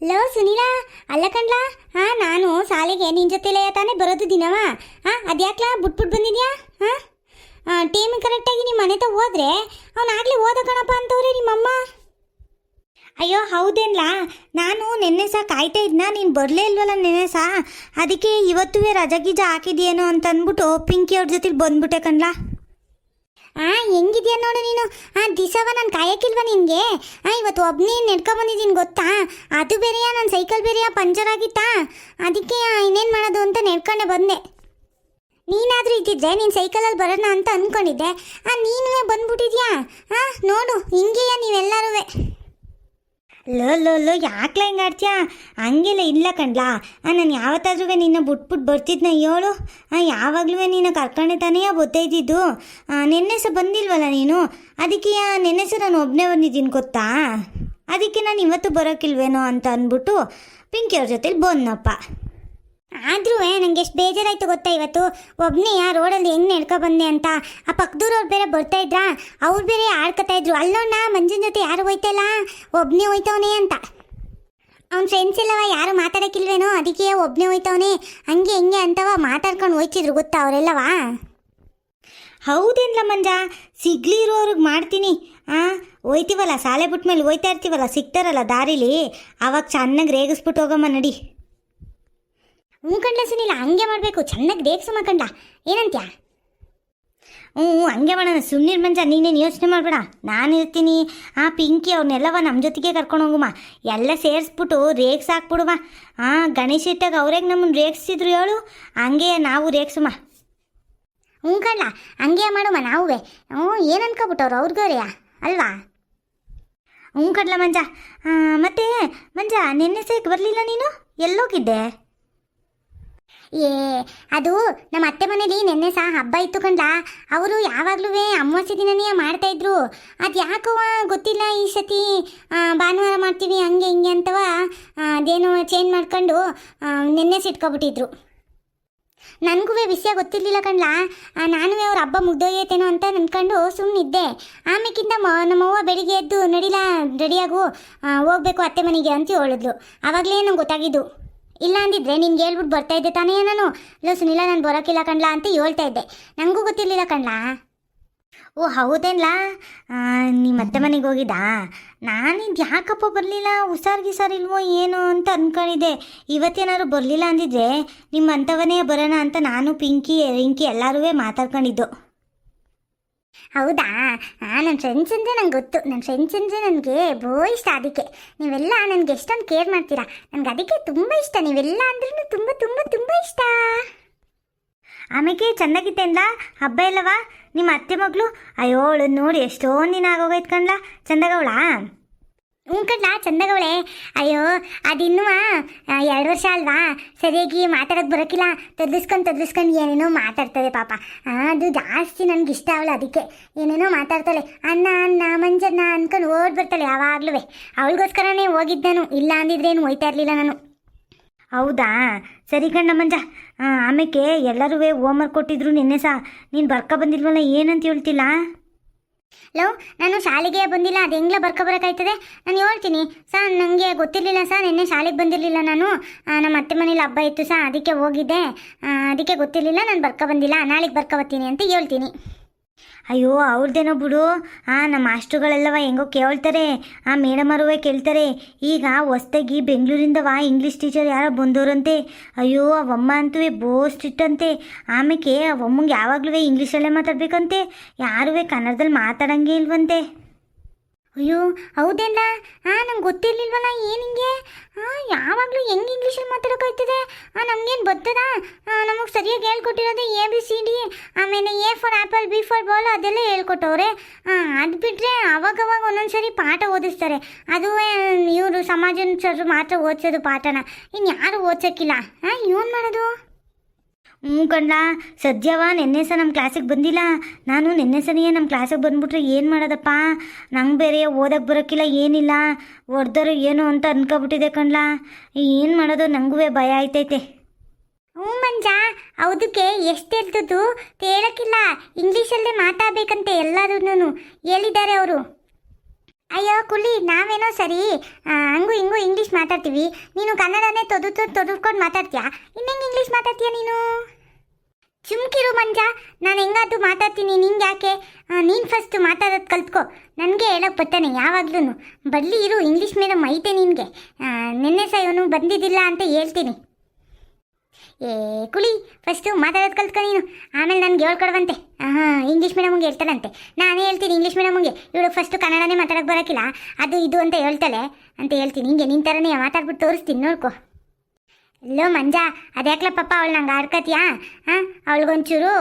Low, ಸುನೀಲಾ ಅಲ್ಲ ಕಣ್ಲಾ ಹಾ ನಾನು ಸಾಲಿಗೆ ನಿನ್ ಜೊತೆಲೇ ತಾನೇ ಬರೋದು ದಿನವ? ಹಾ ಅದ್ಯಾಕ್ಲಾ ಬಿಟ್ಬಿಟ್ಟು ಬಂದಿದ್ಯಾ? ಹಾ ಟೈಮ್ ಕರೆಕ್ಟಾಗಿ ನಿಮ್ಮ ಮನೆ ತ ಹೋದ್ರೆ ಅವ್ನು ಆಗ್ಲೇ ಓದ ಕಣಪ್ಪ ಅಂತವ್ರೆ ನಿಮ್ಮಮ್ಮ. ಅಯ್ಯೋ, ಹೌದೇನ್ಲಾ? ನಾನು ನಿನ್ನೆ ಸಹ ಕಾಯ್ತಾ ಇದ್ನ, ನೀನು ಬರಲೇ ಇಲ್ವಲ್ಲ ನೆನ್ನೆ ಸಹ? ಅದಕ್ಕೆ ಇವತ್ತುವೇ ರಜಾ ಗೀಜ ಹಾಕಿದ್ಯೇನೋ ಅಂತ ಅಂದ್ಬಿಟ್ಟು ಪಿಂಕಿ ಅವ್ರ ಜೊತೆಲಿ ಬಂದ್ಬಿಟ್ಟೆ ಕಣ್ಲಾ. ಆ, ಹೆಂಗಿದ್ಯಾ ನೋಡು ನೀನು? ಆ ದಿಸವ ನಾನು ಕಾಯಕ್ಕಿಲ್ವಾ ನಿನಗೆ? ಆ, ಇವತ್ತು ಒಬ್ಬನೇ ನೆಡ್ಕೊಂಬಂದಿದ್ದೀನಿ ಗೊತ್ತಾ? ಅದು ಬೇರೆಯಾ ನನ್ನ ಸೈಕಲ್ ಬೇರೆಯಾ ಪಂಚರ್ ಆಗಿತ್ತಾ? ಅದಕ್ಕೆ ಇನ್ನೇನು ಮಾಡೋದು ಅಂತ ನೆಡ್ಕೊಂಡೆ ಬಂದೆ. ನೀನಾದರೂ ಇದ್ದಿದ್ರೆ ನೀನು ಸೈಕಲಲ್ಲಿ ಬರೋಣ ಅಂತ ಅಂದ್ಕೊಂಡಿದ್ದೆ ಆ ನೀನು ಬಂದ್ಬಿಟ್ಟಿದ್ಯಾ? ಆ, ನೋಡು, ಹಿಂಗೆಯಾ ನೀವೆಲ್ಲರೂ ಲೋ ಲೋ ಲೋ, ಯಾಕಲೇ ಹಿಂಗೆ ಆಡ್ತೀಯಾ? ಹಂಗೆಲ್ಲ ಇಲ್ಲ ಕಣ್ಲಾ. ನಾನು ಯಾವತ್ತಾದ್ರೂ ನಿನ್ನ ಬಿಟ್ಬಿಟ್ಟು ಬರ್ತಿದ್ನ ಹೇಳು. ಯಾವಾಗಲೂ ನಿನ್ನ ಕರ್ಕೊಂಡೆ ತಾನೇ ಗೊತ್ತೈತಿದ್ದು ನಿನ್ನೆ ಸಹ ಬಂದಿಲ್ವಲ್ಲ ನೀನು? ಅದಕ್ಕೆ ನಿನ್ನೆ ಸಹ ನಾನು ಒಬ್ಬನೇ ಬಂದಿದ್ದೀನಿ ಗೊತ್ತಾ? ಅದಕ್ಕೆ ನಾನು ಇವತ್ತು ಬರೋಕ್ಕಿಲ್ವೇನೋ ಅಂತ ಅಂದ್ಬಿಟ್ಟು ಪಿಂಕಿ ಅವ್ರ ಜೊತೆಲಿ ಬಂದಪ್ಪ ಆದ್ರೂ ನಂಗೆ ಎಷ್ಟು ಬೇಜಾರಾಯ್ತು ಗೊತ್ತಾ ಇವತ್ತು? ಒಬ್ಬನೇ ಆ ರೋಡಲ್ಲಿ ಹೆಂಗ್ ನಡ್ಕೊ ಬಂದೆ ಅಂತ. ಆ ಪಕ್ಕದೂರವ್ರು ಬೇರೆ ಬರ್ತಾ ಇದ್ರಾ? ಅವ್ರು ಬೇರೆ ಆಡ್ಕೊತಾ ಇದ್ರು. ಅಲ್ಲೋಣ ಮಂಜಿನ ಜೊತೆ ಯಾರು ಹೋಯ್ತಲ್ಲ? ಒಬ್ಬನೇ ಹೋಯ್ತವನೇ ಅಂತ. ಅವ್ನ ಫ್ರೆಂಡ್ಸ್ ಎಲ್ಲವ ಯಾರು ಮಾತಾಡಕ್ಕಿಲ್ವೇನೋ, ಅದಕ್ಕೆ ಒಬ್ಬನೇ ಹೋಯ್ತವನೇ. ಹಂಗೆ ಹಿಂಗೆ ಅಂತವ ಮಾತಾಡ್ಕೊಂಡು ಹೋಯ್ತಿದ್ರು ಗೊತ್ತಾ ಅವರೆಲ್ಲವಾ? ಹೌದೇನ್ಲ ಮಂಜ? ಸಿಗ್ಲಿರೋರಿಗೆ ಮಾಡ್ತೀನಿ. ಆ, ಹೋಯ್ತೀವಲ್ಲ ಶಾಲೆ ಬಿಟ್ಟ ಮೇಲೆ ಹೋಯ್ತಾ ಇರ್ತೀವಲ್ಲ, ಸಿಗ್ತಾರಲ್ಲ ದಾರಿಲಿ? ಅವಾಗ ಚೆನ್ನಾಗಿ ರೇಗಿಸ್ಬಿಟ್ಟು ಹೋಗಮ್ಮ ನಡಿ. ಹ್ಞೂ ಕಂಡ್ಲ ಸುನಿಲ್ಲ ಹಂಗೆ ಮಾಡಬೇಕು. ಚೆನ್ನಾಗಿ ದೇವ್ಸು ಕಂಡ ಏನಂತ್ಯ? ಹ್ಞೂ ಹಂಗೆ ಮಾಡೋಣ. ಸುಮ್ಮನಿರ್ ಮಂಜ, ನೀನೇನು ಯೋಚನೆ ಮಾಡಬೇಡ. ನಾನು ಇರ್ತೀನಿ. ಆ ಪಿಂಕಿ ಅವ್ರನ್ನೆಲ್ಲವ ನಮ್ಮ ಜೊತೆಗೆ ಕರ್ಕೊಂಡು ಹೋಗುಮ ಎಲ್ಲ ಸೇರಿಸ್ಬಿಟ್ಟು ರೇಕ್ಸ್ ಹಾಕ್ಬಿಡುವ ಹಾಂ ಗಣೇಶ ಇಟ್ಟಾಗ ಅವ್ರಿಗೆ ನಮ್ಮನ್ನು ರೇಗಿಸಿದ್ರು ಹೇಳು. ಹಂಗೆ ನಾವು ರೇಗ್ಸುಮ ಹ್ಞೂ ಕಣ್ಣ ಹಂಗೆ ಮಾಡುವ ನಾವುವೆ. ಹ್ಞೂ, ಏನು ಅನ್ಕೊಬಿಟ್ಟವ್ರು ಅವ್ರಿಗವ್ರೆಯಾ ಅಲ್ವಾ? ಹ್ಞೂ ಕಡ್ಲ ಮಂಜ. ಮತ್ತೆ, ಮಂಜ, ನಿನ್ನೆ ಸೈಕ್ ಬರಲಿಲ್ಲ ನೀನು? ಎಲ್ಲೋಗಿದ್ದೆ? ಏ, ಅದು ನಮ್ಮ ಅತ್ತೆ ಮನೇಲಿ ನಿನ್ನೆ ಸಹ ಹಬ್ಬ ಇತ್ತು ಕಂಡ ಅವರು ಯಾವಾಗಲೂ ಅಮಾವಾಸ್ಯ ದಿನನೇ ಮಾಡ್ತಾ ಇದ್ರು. ಅದು ಯಾಕವ ಗೊತ್ತಿಲ್ಲ ಈ ಸತಿ ಭಾನುವಾರ ಮಾಡ್ತೀವಿ, ಹಂಗೆ, ಹಿಂಗೆ ಅಂತವ ಅದೇನೋ ಚೇಂಜ್ ಮಾಡ್ಕೊಂಡು ನಿನ್ನೆ ಸಿಟ್ಕೊಬಿಟ್ಟಿದ್ರು. ನನಗೂ ವಿಷಯ ಗೊತ್ತಿರಲಿಲ್ಲ ಕಣ್ಲಾ. ನಾನು ಅವ್ರ ಹಬ್ಬ ಮುಗ್ದೋಗೈತೇನೋ ಅಂತ ಅನ್ಕೊಂಡು ಸುಮ್ಮನಿದ್ದೆ ಆಮೇಕಿಂದ ಮ, ನಮ್ಮವ್ವ ಬೆಳಿಗ್ಗೆ ಎದ್ದು ನಡಿಲ ರೆಡಿಯಾಗು ಹೋಗ್ಬೇಕು ಅತ್ತೆ ಮನೆಗೆ ಅಂತ ಹೇಳಿದ್ಲು. ಆವಾಗಲೇ ನಂಗೆ ಗೊತ್ತಾಗಿದ್ದು. ಇಲ್ಲ ಅಂದಿದ್ರೆ ನಿಮ್ಗೆ ಹೇಳ್ಬಿಟ್ಟು ಬರ್ತಾ ಇದ್ದೆ ತಾನೇ ನಾನು? ಲೋ ಸುನಿಲ್ಲ ನಾನು ಬರೋಕ್ಕಿಲ್ಲ ಕಣ್ಲಾ ಅಂತ ಹೇಳ್ತಾ ಇದ್ದೆ. ನನಗೂ ಗೊತ್ತಿರಲಿಲ್ಲ ಕಣ್ಲಾ? ಓ, ಹೌದೇನ್ಲಾ? ನಿಮ್ಮ ಅತ್ತೆ ಮನೆಗೆ ಹೋಗಿದ್ದಾ? ನಾನಿದ್ದು ಯಾಕಪ್ಪ ಬರಲಿಲ್ಲ? ಹುಷಾರ್ ಇಲ್ವೋ ಏನು ಅಂತ ಅಂದ್ಕೊಂಡಿದ್ದೆ ಇವತ್ತೇನಾದ್ರು ಬರಲಿಲ್ಲ ಅಂದಿದ್ರೆ ನಿಮ್ಮ ಅಂಥವನೇ ಬರೋಣ ಅಂತ ನಾನು ಪಿಂಕಿ, ರಿಂಕಿ ಎಲ್ಲರೂ ಮಾತಾಡ್ಕೊಂಡಿದ್ದು. ಹೌದಾ? ನನ್ನ ಫ್ರೆಂಡ್ಸ್ ಅಂದರೆ ನಂಗೆ ಗೊತ್ತು. ನನ್ನ ಫ್ರೆಂಡ್ಸ್ ಅಂದರೆ ನನಗೆ ಬೋ ಇಷ್ಟ ಅದಕ್ಕೆ. ನೀವೆಲ್ಲ ನನಗೆ ಎಷ್ಟೊಂದು ಕೇರ್ ಮಾಡ್ತೀರಾ? ನನಗೆ ಅದಕ್ಕೆ ತುಂಬ ಇಷ್ಟ. ನೀವೆಲ್ಲ ಅಂದ್ರೂ ತುಂಬ ತುಂಬ ತುಂಬ ಇಷ್ಟ. ಆಮೇಲೆ ಚೆನ್ನಾಗಿತ್ತೇನ್ಲ ಹಬ್ಬ ಇಲ್ಲವಾ? ನಿಮ್ಮ ಅತ್ತೆ ಮಗಳು? ಅಯ್ಯೋಳು ನೋಡಿ ಎಷ್ಟೊಂದು ದಿನ ಆಗೋಗೈತ್ ಕಣ್ಲ, ಚಂದಗವಳಾ? ಹ್ಞೂ ನಾ ಚಂದಗವಳೆ. ಅಯ್ಯೋ, ಅದಿನ್ನೂ ಎರಡು ವರ್ಷ ಅಲ್ವಾ? ಸರಿಯಾಗಿ ಮಾತಾಡೋಕೆ ಬರೋಕ್ಕಿಲ್ಲ ತದ್ಲಿಸ್ಕೊಂಡು ತದ್ಲಿಸ್ಕೊಂಡು ಏನೇನೋ ಮಾತಾಡ್ತದೆ ಪಾಪ. ಅದು ಜಾಸ್ತಿ ನನಗೆ ಇಷ್ಟ ಅವಳು ಅದಕ್ಕೆ. ಏನೇನೋ ಮಾತಾಡ್ತಾಳೆ. ಅನ್ನ ಅನ್ನ ಮಂಜನ್ನ ಅನ್ಕೊಂಡು ಓಡ್ ಬರ್ತಾಳೆ ಯಾವಾಗ್ಲೂ ಅವಳಿಗೋಸ್ಕರನೇ ಹೋಗಿದ್ದು ನಾನು ಇಲ್ಲ ಅಂದಿದ್ರೆ ಏನು ಹೋಯ್ತಾ ಇರಲಿಲ್ಲ ನಾನು. ಹೌದಾ? ಸರಿ ಕಣ್ಣ ಮಂಜ. ಆಮೇಲೆ ಎಲ್ಲರೂ ಹೋಮ್ವರ್ಕ್ ಕೊಟ್ಟಿದ್ರು ನಿನ್ನೆ ಸಹ. ನೀನು ಬರ್ಕ ಬಂದಿಲ್ವಲ್ಲ, ಏನಂತ ಹೇಳ್ತಿಲ್ಲ? ಲೋ ನಾನು ಶಾಲೆಗೆ ಬಂದಿಲ್ಲ, ಅದು ಹೆಂಗ್ಲ ಬರ್ಕ ಬರಕಾಯ್ತದೆ? ನಾನು ಹೇಳ್ತೀನಿ ಸಾ ನನಗೆ ಗೊತ್ತಿರಲಿಲ್ಲ ಸಾ ನಿನ್ನೆ ಶಾಲೆಗೆ ಬಂದಿರಲಿಲ್ಲ ನಾನು. ನಮ್ಮ ಅತ್ತೆ ಮನೇಲಿ ಹಬ್ಬ ಇತ್ತು ಸಾ ಅದಕ್ಕೆ ಹೋಗಿದ್ದೆ. ಅದಕ್ಕೆ ಗೊತ್ತಿರಲಿಲ್ಲ, ನಾನು ಬರ್ಕ ಬಂದಿಲ್ಲ, ನಾಳೆಗೆ ಬರ್ಕ ಬರ್ತೀನಿ ಅಂತ ಹೇಳ್ತೀನಿ. ಅಯ್ಯೋ ಅವ್ರದ್ದೇನೋ ಬಿಡು. ಆ, ನಮ್ಮ ಮಾಸ್ಟ್ರುಗಳೆಲ್ಲವ ಹೆಂಗೋ ಕೇಳ್ತಾರೆ. ಆ ಮೇಡಮರುವೆ ಕೇಳ್ತಾರೆ. ಈಗ ಹೊಸ್ದಾಗಿ ಬೆಂಗಳೂರಿಂದವ ಇಂಗ್ಲೀಷ್ ಟೀಚರ್ ಯಾರೋ ಬಂದವರಂತೆ. ಅಯ್ಯೋ, ಅವಮ್ಮ ಅಂತೂ ಬೋ ಇಟ್ಟಂತೆ ಆಮೇಲೆ ಅವಮ್ಮಂಗೆ ಯಾವಾಗಲೂ ಇಂಗ್ಲೀಷಲ್ಲೇ ಮಾತಾಡ್ಬೇಕಂತೆ? ಯಾರೂ ಕನ್ನಡದಲ್ಲಿ ಮಾತಾಡಂಗೆ ಇಲ್ವಂತೆ? ಅಯ್ಯೋ ಹೌದೇನ ಹಾಂ ನಂಗೆ ಗೊತ್ತಿರ್ಲಿಲ್ವಲ್ಲ ಏನು ಹಿಂಗೆ? ಹಾಂ ಯಾವಾಗಲೂ ಹೆಂಗೆ ಇಂಗ್ಲೀಷಲ್ಲಿ ಮಾತಾಡೋಕ್ಕಾಯ್ತದೆ ಹಾಂ ನಮಗೇನು ಬರ್ತದ? ನಮಗೆ ಸರಿಯಾಗಿ ಹೇಳ್ಕೊಟ್ಟಿರೋದು ಎ ಬಿ ಸಿ ಡಿ ಆಮೇಲೆ A for apple B for ball ಅದೆಲ್ಲ ಹೇಳ್ಕೊಟ್ಟವ್ರೆ. ಹಾಂ ಅದು ಬಿಟ್ಟರೆ ಅವಾಗವಾಗ ಒಂದೊಂದು ಸರಿ ಪಾಠ ಓದಿಸ್ತಾರೆ. ಅದು ಇವರು ಸಮಾಜ ಮಾತ್ರ ಓದಿಸೋದು ಪಾಠನ. ಇನ್ನು ಯಾರು ಓದ್ಸೋಕ್ಕಿಲ್ಲ. ಹಾಂ ಏನು ಮಾಡೋದು? ಹ್ಞೂ ಕಣ್ಣ ಸದ್ಯವ ನಿನ್ನೆ ಸಹ ನಮ್ಮ ಕ್ಲಾಸಿಗೆ ಬಂದಿಲ್ಲ. ನಾನು ನಿನ್ನೆ ಸನಿಯೇ ನಮ್ಮ ಕ್ಲಾಸಿಗೆ ಬಂದ್ಬಿಟ್ರೆ ಏನು ಮಾಡೋದಪ್ಪ? ನಂಗೆ ಬೇರೆ ಓದಕ್ಕೆ ಬರೋಕ್ಕಿಲ್ಲ, ಏನಿಲ್ಲ. ಹೊಡೆದರು ಏನು ಅಂತ ಅನ್ಕೊಬಿಟ್ಟಿದೆ ಕಣ್ಲ. ಏನು ಮಾಡೋದು? ನನಗೂ ಭಯ ಆಯ್ತೈತೆ. ಹ್ಞೂ ಮಂಜ ಅದಕ್ಕೆ ಎಷ್ಟು ಇರ್ತದ್ದು ಕೇಳೋಕ್ಕಿಲ್ಲ. ಇಂಗ್ಲೀಷಲ್ಲೇ ಮಾತಾಡಬೇಕಂತೆ ಎಲ್ಲರೂ ಹೇಳಿದ್ದಾರೆ ಅವರು. ಅಯ್ಯೋ ಕುಲಿ ನಾವೇನೋ ಸರಿ? ಹಂಗು ಹಂಗೂ ಇಂಗ್ಲೀಷ್ ಮಾತಾಡ್ತೀವಿ. ನೀನು ಕನ್ನಡನೇ ತೊದು ತೊದುಕೊಂಡು ಮಾತಾಡ್ತೀಯಾ? ಇನ್ನೆಂಗೆ ಇಂಗ್ಲೀಷ್ ಮಾತಾಡ್ತೀಯ ನೀನು? ಚುಮ್ಕಿರು ಮಂಜ, ನಾನು ಹೆಂಗಾದ್ರು ಮಾತಾಡ್ತೀನಿ, ನಿಂಗೆ ಯಾಕೆ? ನೀನು ಫಸ್ಟ್ ಮಾತಾಡೋದು ಕಲ್ತ್ಕೊ. ನನಗೆ ಹೇಳೋಕೆ ಬರ್ತಾನೆ ಯಾವಾಗ್ಲೂ ಬರಲಿ ಇರು ಇಂಗ್ಲೀಷ್ ಮೇಲೆ ಐತೆ ನಿನಗೆ. ನಿನ್ನೆ ಸಹ ಇವನು ಬಂದಿದ್ದಿಲ್ಲ ಅಂತ ಹೇಳ್ತೀನಿ. ಏ, ಕುಳಿ. ಫಸ್ಟು ಮಾತಾಡೋದು ಕಲ್ತ್ಕೊ ನೀನು. ಆಮೇಲೆ ನನಗೆ ಹೇಳ್ಕೊಡುವಂತೆ. ಹಾಂ ಇಂಗ್ಲೀಷ್ ಮೀಡಿಯಮ್ಗೆ ಹೇಳ್ತಾಳಂತೆ ನಾನೇ ಹೇಳ್ತೀನಿ ಇಂಗ್ಲೀಷ್ ಮೀಡಿಯಮ್ಗೆ ಇವಳು ಫಸ್ಟು ಕನ್ನಡನೇ ಮಾತಾಡೋಕೆ ಬರೋಕ್ಕಿಲ್ಲ ಅದು ಇದು ಅಂತ ಹೇಳ್ತಾಳೆ. ಅಂತ ಹೇಳ್ತೀನಿ. ಹಿಂಗೆ ನಿನ್ನ ಥರನೇ ಮಾತಾಡ್ಬಿಟ್ಟು ತೋರಿಸ್ತೀನಿ ನೋಡ್ಕೊ. ಎಲ್ಲೋ ಮಂಜ ಅದ್ಯಾಕ್ಲ ಪಾಪ ಅವಳು ನಂಗೆ ಆಡ್ಕತ್ಯಾ? ಹಾಂ ಅವಳಿಗೊಂಚೂರು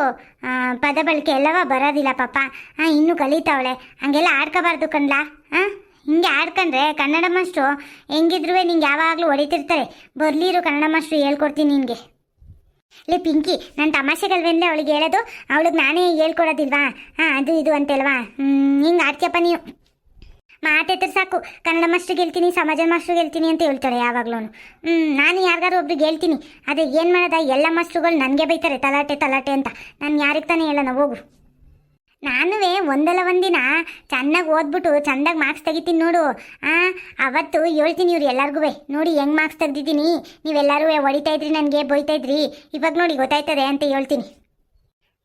ಪದ ಬಳಕೆ ಎಲ್ಲವ ಬರೋದಿಲ್ಲ ಪಾಪ. ಹಾಂ ಇನ್ನೂ ಕಲಿತಾವಳೆ ಹಂಗೆಲ್ಲ ಆಡ್ಕೋಬಾರ್ದು ಕಣ್ಲಾ. ಹಾಂ ಹಿಂಗೆ ಆಡ್ಕೊಂಡ್ರೆ ಕನ್ನಡ ಮಾಸ್ಟ್ರು ಹೆಂಗಿದ್ರು ನಿಂಗೆ ಯಾವಾಗಲೂ ಹೊಡಿತಿರ್ತಾರೆ. ಬರಲಿರು ಕನ್ನಡ ಮಾಸ್ಟ್ರು ಹೇಳ್ಕೊಡ್ತೀನಿ ನಿನಗೆ. ಲೇ ಪಿಂಕಿ ನನ್ನ ತಮಾಷೆಗಲ್ವೇಂದ್ರೆ ಅವಳಿಗೆ ಹೇಳೋದು, ಅವಳಿಗೆ ನಾನೇ ಹೇಳ್ಕೊಡೋದಿಲ್ವಾ? ಹಾಂ, ಅದು ಇದು ಅಂತೆಲ್ವಾ ಹಿಂಗೆ ಆಡ್ತೀಯಪ್ಪ ನೀವು. ಮಾತೆತ್ತರ ಸಾಕು. ಕನ್ನಡ ಮಾಸ್ಟ್ರಿಗೆ ಹೇಳ್ತೀನಿ, ಸಮಾಜ ಮಾಸ್ಟ್ರಿಗೆ ಹೇಳ್ತೀನಿ ಅಂತ ಹೇಳ್ತಾಳೆ ಯಾವಾಗ್ಲೂ ಹ್ಞೂ ನಾನು ಯಾರಿಗಾರು ಒಬ್ರಿಗೆ ಹೇಳ್ತೀನಿ. ಅದೇ ಏನು ಮಾಡೋದ, ಎಲ್ಲ ಮಾಸ್ಟ್ರುಗಳು ನನಗೆ ಬೈತಾರೆ, ತಲಾಟೆ ತಲಾಟೆ ಅಂತ. ನಾನು ಯಾರಿಗೆ ತಾನೇ ಹೇಳೋಣ, ಹೋಗು. ನಾನುವೇ ಒಂದಲ್ಲ ಒಂದಿನ ಚೆನ್ನಾಗಿ ಓದ್ಬಿಟ್ಟು ಚೆಂದಾಗಿ ಮಾರ್ಕ್ಸ್ ತೆಗಿತೀನಿ ನೋಡು. ಆ, ಅವತ್ತು ಹೇಳ್ತೀನಿ ಇವ್ರು ಎಲ್ಲರಿಗೂ ನೋಡಿ ಹೆಂಗೆ ಮಾರ್ಕ್ಸ್ ತೆಗ್ದಿದ್ದೀನಿ. ನೀವೆಲ್ಲರೂ ಹೊಡಿತಾ ಇದ್ರಿ, ನನಗೆ ಬೈತಾ ಇದ್ರಿ. ಇವಾಗ ನೋಡಿ ಗೊತ್ತಾಯ್ತದೆ ಅಂತ ಹೇಳ್ತೀನಿ.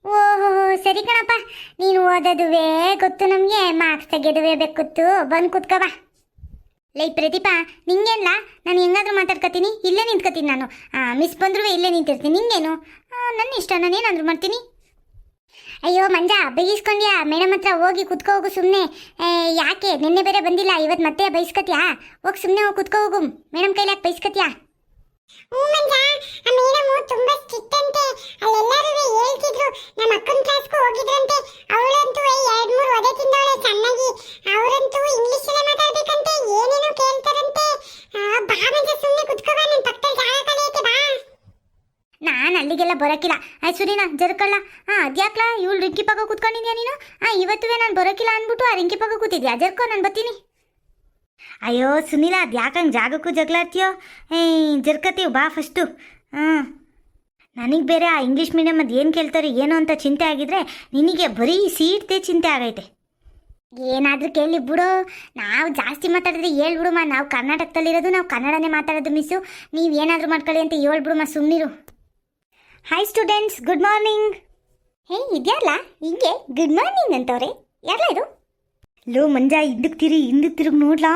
ಓಹೋ, ಸರಿ ಕಣಪ್ಪ. ನೀನು ಓದೋದುವೇ ಗೊತ್ತು ನಮಗೆ. ಮಾರ್ಕ್ಸ್ ತೆಗೆದುವೇ ಬೇಕುತ್ತು ಬಂದು ಕುತ್ಕೋ ಬಾ. ಲೈ ಪ್ರದೀಪಾ, ನಿಂಗೇನ್ಲ? ನಾನು ಹೆಂಗಾದ್ರೂ ಮಾತಾಡ್ಕೊತೀನಿ. ಇಲ್ಲೇ ನಿಂತ್ಕೋತೀನಿ ನಾನು. ಮಿಸ್ ಬಂದ್ರೂ ಇಲ್ಲೇ ನಿಂತಿರ್ತೀನಿ. ನಿಂಗೇನು? ನನ್ನ ಇಷ್ಟ. ನಾನು ಏನಾದರೂ ಮಾಡ್ತೀನಿ? ಅಯ್ಯೋ, ಮಂಜ ಬೈಸ್ಕೊಂಡ್ಯಾ ಮೇಡಮ್ ಹತ್ರ ಹೋಗಿ ಕುತ್ಕೋ ಹೋಗು ಸುಮ್ಮನೆ ಯಾಕೆ? ನಿನ್ನೆ ಬೇರೆ ಬಂದಿಲ್ಲ ಇವತ್ತು ಮತ್ತೆ ಬೈಸ್ಕತ್ಯಾ? ಹೋಗಿ ಸುಮ್ಮನೆ ಹೋಗಿ ಕುತ್ಕೋ ಹೋಗು. ಮೇಡಮ್ ಕೈಲಿ ಯಾಕೆ ಬೈಸ್ಕತ್ಯಾ? ಹ್ಞೂ ಮಂಜ, ಆ ಮೇಡಮು ತುಂಬಾ ಸ್ಟ್ರಿಕ್ಟ್ ಅಂತೆ. ಅಲ್ಲೆಲ್ಲರೂ ಹೇಳ್ತಿದ್ರು, ನಮ್ಮ ಅಕ್ಕನ ಕ್ಲಾಸ್ಗೂ ಹೋಗಿದ್ರಂತೆ. ಅವಳಂತೂ ಎರಡು ಮೂರು ಒದೆ ತಿಂದವಳೆ ಚೆನ್ನಾಗಿ. ಅವರಂತೂ ಇಂಗ್ಲಿಷ್ ಅಲ್ಲೇ ಮಾತಾಡ್ಬೇಕಂತೆ, ಏನೇನೋ ಕೇಳ್ತಾರಂತೆ. ಬಾ ಮಂಜ ಸುಮ್ಮನೆ ಕುತ್ಕೋ ಬಾ ನನ್ನ ಪಕ್ಕದಲ್ಲಿ ಬಾ. ನಾನು ಅಲ್ಲಿಗೆಲ್ಲ ಬರೋಕ್ಕಿಲ್ಲ ಆಯ್ತು ಸುರಿನಾ, ಜರ್ಕಳ್ಳ. ಹಾಂ ಅದ್ಯಾಕ್ಲ ಇವಳು ರಿಂಕಿ ಪಕ್ಕ ಕೂತ್ಕೊಂಡಿದ್ಯಾ ನೀನು? ಹಾಂ ಇವತ್ತುವೇ ನಾನು ಬರೋಕ್ಕಿಲ್ಲ ಅಂದ್ಬಿಟ್ಟು ಆ ರಿಂಕಿ ಪಕ್ಕ ಕೂತಿದ್ಯಾ? ಜರ್ಕೋ, ನಾನು ಬರ್ತೀನಿ. ಅಯ್ಯೋ, ಸುನಿಲ, ಅದು ಯಾಕಂಗೆ ಜಾಗಕ್ಕೂ ಜಗಳಾಡ್ತೀಯೋ ಏಯ್ ಜರ್ಕತೀವಿ ಬಾ ಫಸ್ಟು. ಹಾಂ ನನಗೆ ಬೇರೆ ಆ ಇಂಗ್ಲೀಷ್ ಮೀಡಿಯಮ್ ಅದು ಏನು ಕೇಳ್ತಾರೆ, ಏನೋ ಅಂತ ಚಿಂತೆ ಆಗಿದ್ರೆ ನಿನಗೆ ಬರೀ ಸೀಟ್ದೇ ಚಿಂತೆ ಆಗೈತೆ. ಏನಾದರೂ ಕೇಳಿ ಬಿಡು. ನಾವು ಜಾಸ್ತಿ ಮಾತಾಡಿದ್ರೆ ಹೇಳ್ಬಿಡುಮ್ಮ. ನಾವು ಕರ್ನಾಟಕದಲ್ಲಿರೋದು, ನಾವು ಕನ್ನಡನೇ ಮಾತಾಡೋದು ಮಿಸ್ಸು ನೀವು ಏನಾದರೂ ಮಾಡ್ಕೊಳ್ಳಿ ಅಂತ ಹೇಳ್ಬಿಡುಮ್ಮ ಸುಮ್ಮನಿರು hi students good morning hey ಇದೆಯಲ್ಲ ಹಿಂಗೆ ಗುಡ್ ಮಾರ್ನಿಂಗ್ ಅಂತವ್ರೆ. ಯಾರಲ್ಲ ಇದು? ಲೋ, ಮಂಜ ಹಿಂದಕ್ಕೆ ತಿರಿ ಹಿಂದಕ್ಕೆ ತಿರುಗಿ ನೋಡ್ಲಾ?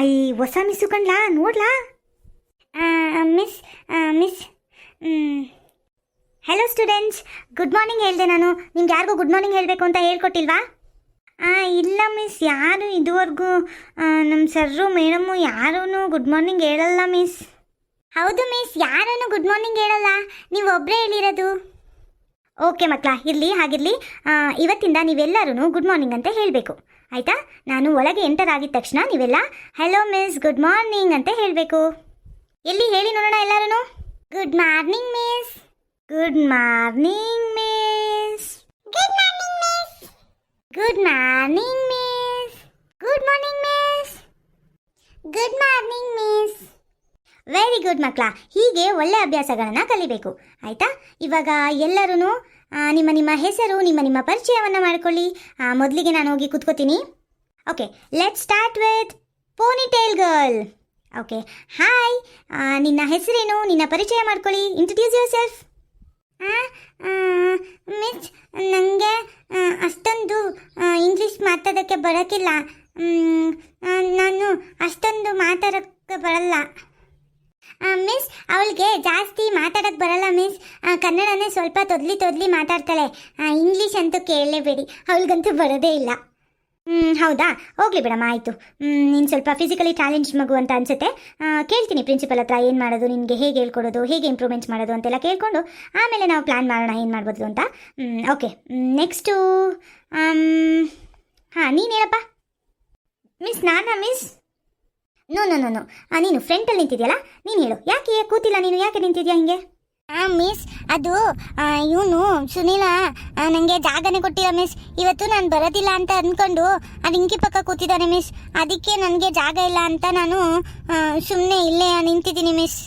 ಐ, ಹೊಸ ಮಿಸ್ಸು ಕಣ್ಲಾ? ನೋಡ್ಲಾ? Miss miss hello students good morning ಹೇಳಿದೆ ನಾನು. ನಿಮ್ಗೆ ಯಾರಿಗೂ ಗುಡ್ ಮಾರ್ನಿಂಗ್ ಹೇಳಬೇಕು ಅಂತ ಹೇಳ್ಕೊಟ್ಟಿಲ್ವಾ? ಇಲ್ಲ, ಮಿಸ್. ಯಾರು ಇದುವರೆಗೂ ನಮ್ಮ ಸರ್ರು, ಮೇಡಮು ಯಾರೂ ಗುಡ್ ಮಾರ್ನಿಂಗ್ ಹೇಳಲ್ಲ, ಮಿಸ್. ಹೌದು ಮಿಸ್, ಯಾರನ್ನು ಗುಡ್ ಮಾರ್ನಿಂಗ್ ಹೇಳಲ್ಲ? ನೀವು ಒಬ್ಬರೇ ಹೇಳಿರೋದು. ಓಕೆ ಮಕ್ಕಳ, ಇರಲಿ, ಹಾಗಿರಲಿ. ಇವತ್ತಿಂದ ನೀವೆಲ್ಲರೂ ಗುಡ್ ಮಾರ್ನಿಂಗ್ ಅಂತ ಹೇಳಬೇಕು. ಆಯಿತಾ? ನಾನು ಒಳಗೆ ಎಂಟರ್ ಆಗಿದ ತಕ್ಷಣ ನೀವೆಲ್ಲ ಹಲೋ ಮಿಸ್ ಗುಡ್ ಮಾರ್ನಿಂಗ್ ಅಂತ ಹೇಳಬೇಕು. ಎಲ್ಲಿ ಹೇಳಿ ನೋಡೋಣ ಎಲ್ಲರೂ good morning miss good morning miss good morning miss good morning miss good morning miss good morning miss very good ಮಕ್ಕಳ. ಹೀಗೆ ಒಳ್ಳೆ ಅಭ್ಯಾಸಗಳನ್ನು ಕಲಿಬೇಕು. ಆಯಿತಾ? ಇವಾಗ ಎಲ್ಲರೂ ನಿಮ್ಮ ನಿಮ್ಮ ಹೆಸರು, ನಿಮ್ಮ ನಿಮ್ಮ ಪರಿಚಯವನ್ನು ಮಾಡಿಕೊಳ್ಳಿ. ಮೊದಲಿಗೆ ನಾನು ಹೋಗಿ ಕೂತ್ಕೋತೀನಿ. Okay let start with ponytail girl okay hi ನಿನ್ನ ಹೆಸರೇನು? ನಿನ್ನ ಪರಿಚಯ ಮಾಡ್ಕೊಳ್ಳಿ. ಇಂಟ್ರಡ್ಯೂಸ್ ಯುವರ್ ಸೆಲ್ಫ್ ಮಿಸ್ ನನಗೆ ಅಷ್ಟೊಂದು ಇಂಗ್ಲೀಷ್ ಮಾತಾಡೋಕ್ಕೆ ಬರೋಕ್ಕಿಲ್ಲ ನಾನು ಅಷ್ಟೊಂದು ಮಾತಾಡೋಕ್ಕೆ ಬರಲ್ಲ. ಮಿಸ್ ಅವಳಿಗೆ ಜಾಸ್ತಿ ಮಾತಾಡೋಕ್ಕೆ ಬರಲ್ಲ ಮಿಸ್ ಕನ್ನಡನೇ ಸ್ವಲ್ಪ ತೊದ್ಲಿ ತೊದ್ಲಿ ಮಾತಾಡ್ತಾಳೆ. ಇಂಗ್ಲೀಷ್ ಅಂತೂ ಕೇಳಲೇಬೇಡಿ. ಅವಳಿಗಂತೂ ಬರೋದೇ ಇಲ್ಲ. ಹ್ಞೂ ಹೌದಾ? ಹೋಗ್ಲಿ ಬಿಡಮ್ಮ, ಆಯಿತು. ನೀನು ಸ್ವಲ್ಪ ಫಿಸಿಕಲಿ ಚಾಲೆಂಜ್ ಮಗು ಅಂತ ಅನಿಸುತ್ತೆ. ಕೇಳ್ತೀನಿ ಪ್ರಿನ್ಸಿಪಲ್ ಹತ್ರ ಏನು ಮಾಡೋದು, ನಿನಗೆ ಹೇಗೆ ಹೇಳ್ಕೊಡೋದು, ಹೇಗೆ ಇಂಪ್ರೂವ್ಮೆಂಟ್ಸ್ ಮಾಡೋದು ಅಂತೆಲ್ಲ ಕೇಳಿಕೊಂಡು ಆಮೇಲೆ ನಾವು ಪ್ಲ್ಯಾನ್ ಮಾಡೋಣ, ಏನು ಮಾಡ್ಬೋದು ಅಂತ. ಓಕೆ ನೆಕ್ಸ್ಟು ಹಾಂ, ನೀನು ಹೇಳಪ್ಪ. ಮಿಸ್ ನಾನಾ miss no no no no. ನೀನು ಫ್ರಂಟಲ್ಲಿ ನಿಂತಿದ್ಯಲ್ಲ? ನೀನು ಹೇಳು. ಯಾಕೆ ಕೂತಿಲ್ಲ ನೀನು? ಯಾಕೆ ನಿಂತಿದ್ಯಾ ಹಿಂಗೆ? ಆ ಮಿಸ್ ಅದು ಇವನು ಸುನೀಲ ನನಗೆ ಜಾಗನೇ ಕೊಟ್ಟಿಲ್ಲ ಮಿಸ್ ಇವತ್ತು ನಾನು ಬರೋದಿಲ್ಲ ಅಂತ ಅಂದ್ಕೊಂಡು ಅದು ಇಂಕಿ ಪಕ್ಕ ಕೂತಿದ್ದಾನೆ ಮಿಸ್ ಅದಕ್ಕೆ ನನಗೆ ಜಾಗ ಇಲ್ಲ ಅಂತ ನಾನು ಸುಮ್ಮನೆ ಇಲ್ಲೇ ನಿಂತಿದ್ದೀನಿ ಮಿಸ್